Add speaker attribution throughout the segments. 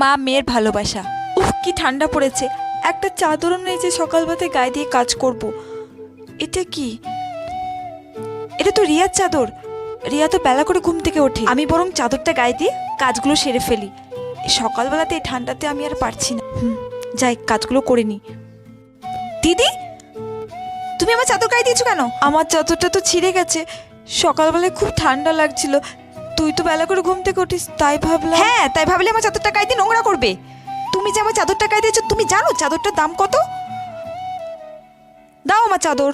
Speaker 1: মা মেয়ের ভালোবাসা। উফ, কি ঠান্ডা পড়েছে। একটা চাদরও নেই যে সকালবেলাতে গায়ে দিয়ে কাজ করব। এটা কি? এটা তো রিয়ার চাদর। রিয়া তো বেলা করে ঘুম থেকে ওঠে। আমি বরং চাদরটা গায়ে দিয়ে কাজগুলো সেরে ফেলি। সকালবেলাতে এই ঠান্ডাতে আমি আর পারছি না। হুম, যাই, কাজগুলো করে নি দিদি, তুমি আমার চাদর গায়ে দিয়েছ কেন? আমার চাদরটা তো ছিঁড়ে গেছে। সকালবেলায় খুব ঠান্ডা লাগছিল। তুই তো বেলা করে ঘুম থেকে উঠিস, তাই ভাবলাম। হ্যাঁ তাই ভাবলে আমার চাদরটা গায়ে দিয়ে নোংরা করবে। তুমি যে আমার চাদরটা গায়ে দিয়েছ তুমি জানো চাদরটার দাম কত? দাও আমার চাদর।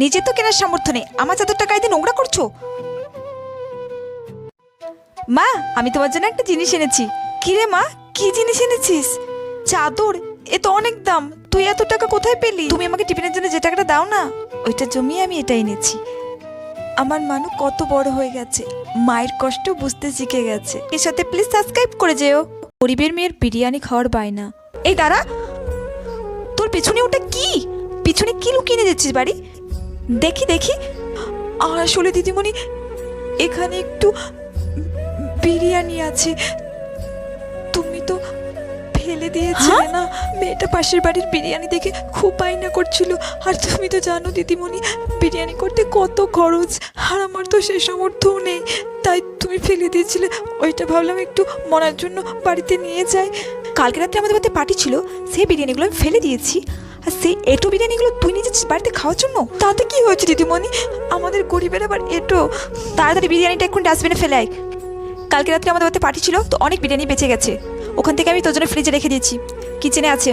Speaker 1: নিজে তো কেনার সামর্থ্য নেই। আমার চাদরটা গায়ে দিয়ে নোংরা করছ? মা, আমি তোমার জন্য একটা জিনিস এনেছি। কি রে মা, কি জিনিস এনেছিস? চাদর, এ তো অনেক দাম। তুই এত টাকা কোথায় পেলি? তুমি আমাকে টিফিনের জন্য যে টাকাটা দাও না ওইটা জমিয়ে আমি এটা এনেছি। আমার মানু কত বড় হয়ে গেছে। মায়ের কষ্ট বুঝতে শিখে গেছে। এর সাথে প্লিজ সাবস্ক্রাইব করে যেও। গরিবের মেয়ের বিরিয়ানি খাওয়ার বায়না। এই দাঁড়া। তোর পিছনে ওটা কি? পিছনে কি লুকিয়ে যাচ্ছিস বাড়ি? দেখি দেখি। আসলে দিদিমণি, এখানে একটু বিরিয়ানি আছে। ফেলে দিয়েছিলে না? মেয়েটা পাশের বাড়ির বিরিয়ানি দেখে খুব বায়না করছিল। আর তুমি তো জানো দিদিমণি বিরিয়ানি করতে কত খরচ আর আমার তো সে সামর্থ্যও নেই। তাই তুমি ফেলে দিয়েছিলে ওইটা ভাবলাম একটু মনার জন্য বাড়িতে নিয়ে যাই। কালকে রাত্রে আমাদের বাড়িতে পার্টি ছিল সেই বিরিয়ানিগুলো আমি ফেলে দিয়েছি। আর সেই এটো বিরিয়ানিগুলো তুই নিজে বাড়িতে খাওয়ার জন্য? তাতে কি হয়েছে দিদিমণি? আমাদের গরিবের আবার এটো। তাড়াতাড়ি বিরিয়ানিটা এখন ডাস্টবিনে ফেলে আয়। কালকে রাত্রে আমাদের বাড়িতে পার্টি ছিল তো অনেক বিরিয়ানি বেঁচে গেছে। ওখান থেকে আমি তোর জন্য ফ্রিজে রেখে দিয়েছি। কিচেনে আছে।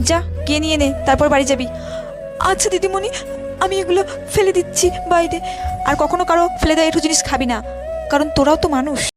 Speaker 1: যা, গিয়ে নিয়ে নে, তারপর বাড়ি যাবি। আচ্ছা দিদিমণি, আমি এগুলো ফেলে দিচ্ছি বাইরে। আর কখনো কারও ফেলে দেওয়া একটু জিনিস খাবি না। কারণ তোরাও তো মানুষ।